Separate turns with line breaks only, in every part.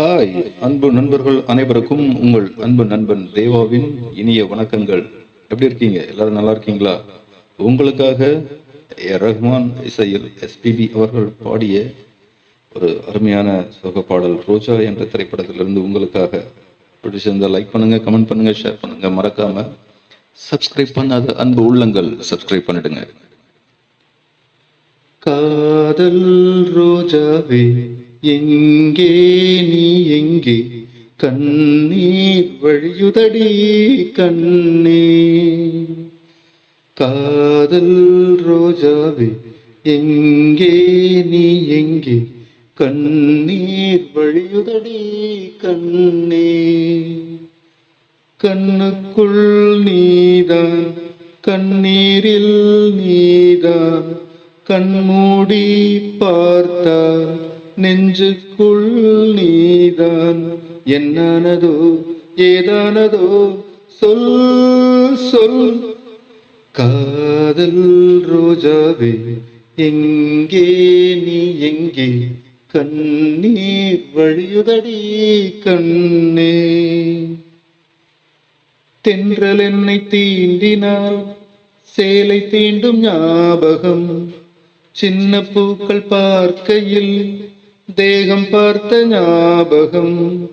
Hi அன்பு நண்பர்கள் அனைவருக்கும் உங்கள் அன்பு நண்பன் தேவாவின் இனிய வணக்கங்கள். எப்படி இருக்கீங்க? எல்லாரும் நல்லா இருக்கீங்களா? உங்களுக்காக ஏ ரஹ்மான் இசையில் எஸ்பிபி அவர்கள் பாடிய ஒரு அருமையான சோக பாடல் ரோஜா என்ற திரைப்படத்திலிருந்து உங்களுக்காக பிடிச்சிருந்தா லைக் பண்ணுங்க கமெண்ட் பண்ணுங்க ஷேர் பண்ணுங்க. மறக்காம சப்ஸ்கிரைப் பண்ணாத அன்பு உள்ளங்கள் சப்ஸ்கிரைப் பண்ணிடுங்க. காதல் ரோஜாவே எங்கே நீ எங்கே கண்ணீர் வழியுதடி கண்ணே? காதல் ரோஜாவே எங்கே நீ எங்கே கண்ணீர் வழியுதடி கண்ணே? கண்ணுக்குள் நீதான் கண்ணீரில் நீதான் கண்மூடி பார்த்தார் நெஞ்சுக்குள் நீதான். என்னானதோ ஏதானதோ சொல் சொல். காதல் ரோஜாவே எங்கே நீ எங்கே? கண்ணீர் வழியுதடி கண்ணே. தென்றல் என்னை தீண்டினால் சேலை தீண்டும் ஞாபகம். சின்ன பூக்கள் பார்க்கையில் தேகம் பார்த்த ஞாபகம்.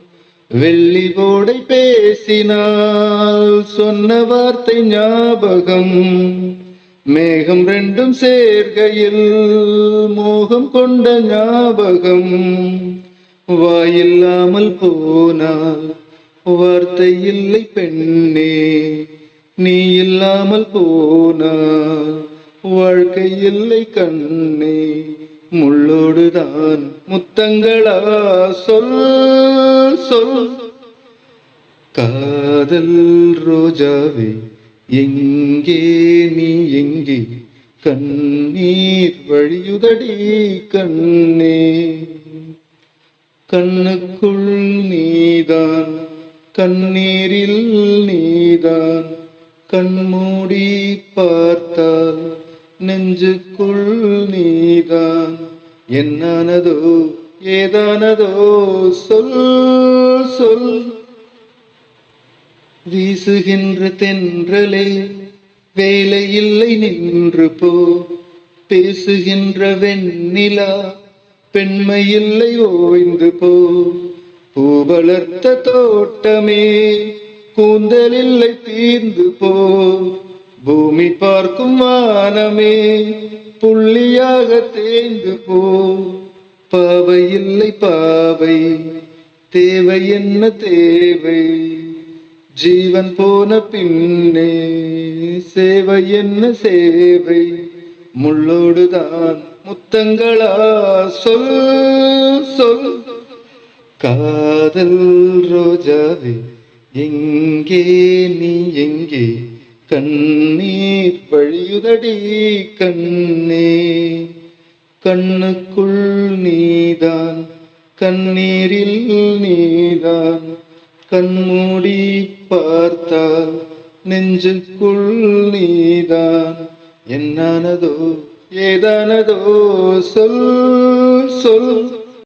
வெள்ளி போடை பேசினால் சொன்ன வார்த்தை ஞாபகம். மேகம் ரெண்டும் சேர்கையில் மோகம் கொண்ட ஞாபகம். வாயில்லாமல் போனால் வார்த்தை இல்லை பெண்ணே. நீ இல்லாமல் போனால் வாழ்க்கை இல்லை கண்ணே. முள்ளோடுதான் முத்தங்களா சொல் சொல். காதல் ரோஜாவே எங்கே நீ எங்கே? கண்ணீர் வழியுதடி கண்ணே. கண்ணுக்குள் நீதான் கண்ணீரில் நீதான். கண்மூடி பார்த்தால் நெஞ்சுக்குள் நீ நீதான் என்னானதோ? ஏதானதோ? சொல் சொல். வீசுகின்ற தென்றலே வேலையில்லை நின்று போ. பேசுகின்ற வெண்ணிலா பெண்மையில்லை ஓய்ந்து போ. பூ வளர்த்த தோட்டமே கூந்தலில்லை தீர்ந்து போ. பூமி பார்க்கும் வானமே புள்ளியாக தேய்ந்து போ. பாவை இல்லை பாவை தேவை என்ன தேவை? ஜீவன் போன பின்னே சேவை என்ன சேவை? முள்ளோடுதான் முத்தங்களா? சொல் சொல். காதல் ரோஜாவே எங்கே நீ எங்கே? கண்ணீர் வழியுதடி கண்ணே. கண்ணுக்குள் நீதான் கண்ணீரில் நீதான். கண்மூடி பார்த்தால் நெஞ்சுக்குள் நீதான். என்னானதோ ஏதானதோ சொல் சொல்.